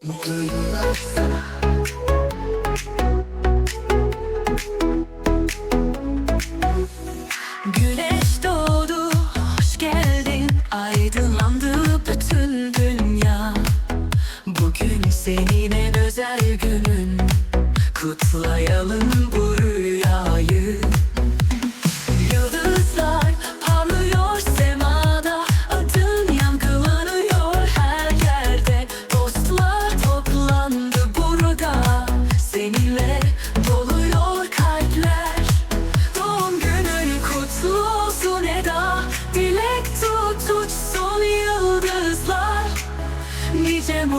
Güneş doğdu, hoş geldin. Aydınlandı bütün dünya. Bugün senin en özel günün. Kutlayalım bu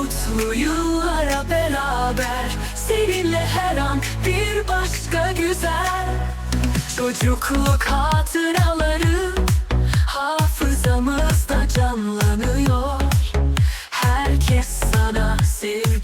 mutlu yıllara beraber. Seninle her an bir başka güzel. Çocukluk hatıraları Hafızamızda canlanıyor. Herkes sana sevgi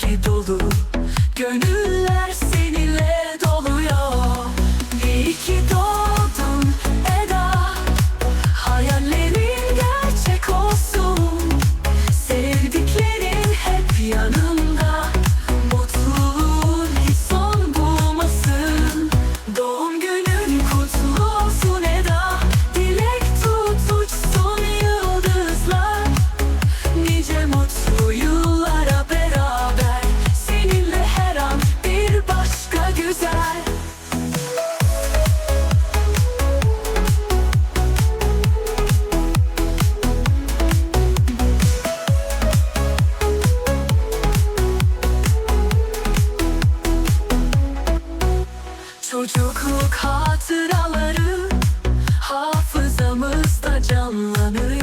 Çocukluk hatıraları hafızamızda canlanıyor